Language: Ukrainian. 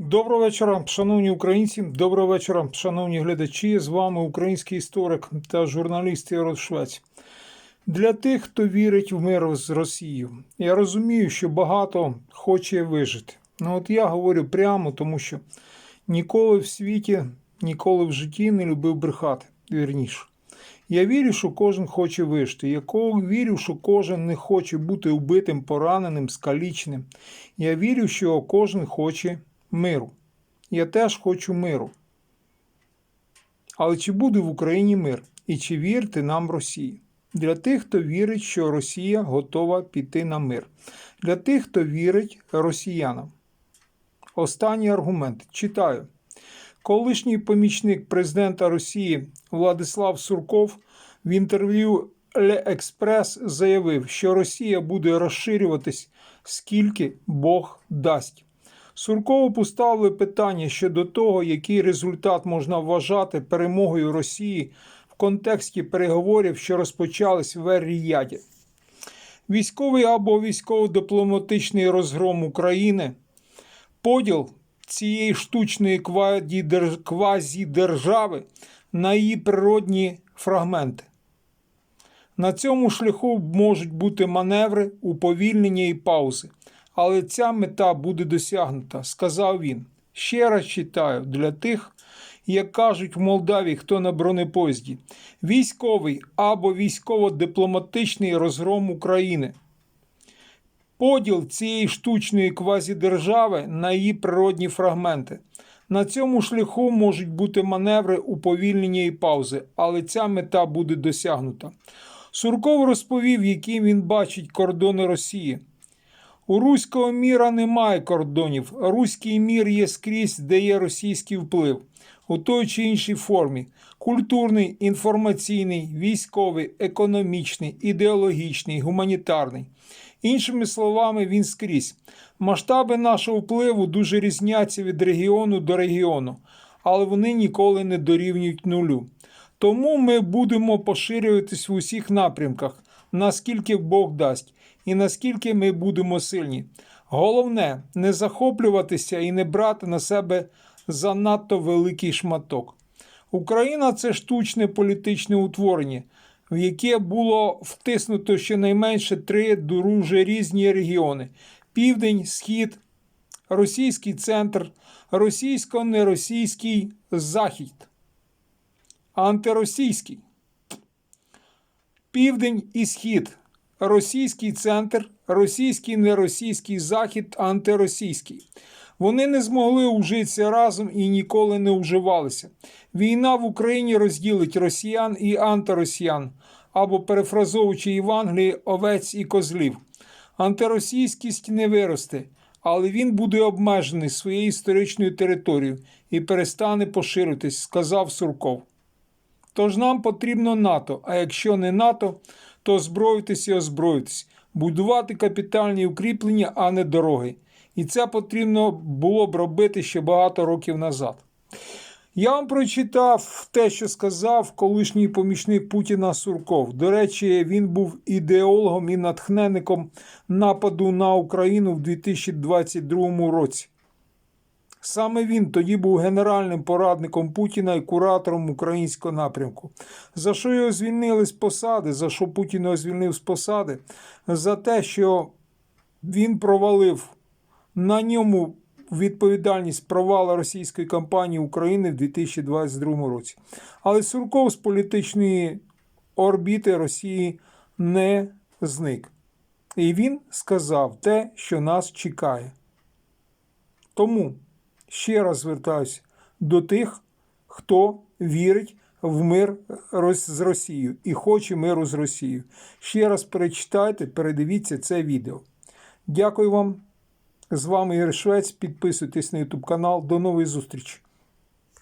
Доброго вечора, шановні українці. Доброго вечора, шановні глядачі. З вами український історик та журналіст Єрод Швець. Для тих, хто вірить в мир з Росією, я розумію, що багато хоче вижити. Ну от я говорю прямо, тому що ніколи в світі, ніколи в житті не любив брехати. Вірніше. Я вірю, що кожен хоче вижити. Я вірю, що кожен не хоче бути убитим, пораненим, скаліченим. Я вірю, що кожен хоче миру. Я теж хочу миру. Але чи буде в Україні мир? І чи вірте нам Росії? Для тих, хто вірить, що Росія готова піти на мир. Для тих, хто вірить росіянам. Останній аргумент. Читаю. Колишній помічник президента Росії Владислав Сурков в інтерв'ю Ле Експрес заявив, що Росія буде розширюватись скільки Бог дасть. Суркову поставили питання щодо того, який результат можна вважати перемогою Росії в контексті переговорів, що розпочались в Ер-Ріяді. Військовий або військово-дипломатичний розгром України, поділ цієї штучної квазідер- квазідержави на її природні фрагменти. На цьому шляху можуть бути маневри, уповільнення і паузи. Але ця мета буде досягнута, сказав він. Ще раз читаю для тих, як кажуть в Молдавії, хто на бронепоїзді, військовий або військово-дипломатичний розгром України. Поділ цієї штучної квазідержави на її природні фрагменти. На цьому шляху можуть бути маневри уповільнення і паузи, але ця мета буде досягнута. Сурков розповів, які він бачить кордони Росії. У руського міра немає кордонів. Руський мір є скрізь, де є російський вплив, у той чи іншій формі: культурний, інформаційний, військовий, економічний, ідеологічний, гуманітарний. Іншими словами, він скрізь. Масштаби нашого впливу дуже різняться від регіону до регіону, але вони ніколи не дорівнюють нулю. Тому ми будемо поширюватись в усіх напрямках, наскільки Бог дасть, і наскільки ми будемо сильні. Головне не захоплюватися і не брати на себе занадто великий шматок. Україна це штучне політичне утворення, в яке було втиснуто щонайменше три дуже різні регіони: Південь, Схід, Російський центр, російсько-неросійський захід, антиросійський. Південь і Схід, російський центр, російський неросійський захід, антиросійський. Вони не змогли ужитися разом і ніколи не уживалися. Війна в Україні розділить росіян і антиросіян, або, перефразовуючи Євангелії, овець і козлів. Антиросійськість не виросте, але він буде обмежений своєю історичною територією і перестане поширитись, сказав Сурков. Тож нам потрібно НАТО, а якщо не НАТО, то озброїтись і озброїтись, будувати капітальні укріплення, а не дороги. І це потрібно було б робити ще багато років назад. Я вам прочитав те, що сказав колишній помічник Путіна Сурков. До речі, він був ідеологом і натхненником нападу на Україну в 2022 році. Саме він тоді був генеральним порадником Путіна і куратором українського напрямку. За що його звільнили з посади? За що Путін його звільнив з посади? За те, що він провалив на ньому відповідальність провала російської кампанії України в 2022 році. Але Сурков з політичної орбіти Росії не зник. І він сказав те, що нас чекає. Тому ще раз звертаюся до тих, хто вірить в мир з Росією і хоче миру з Росією. Ще раз перечитайте, передивіться це відео. Дякую вам. З вами Ігор Швець. Підписуйтесь на YouTube канал. До нової зустрічі!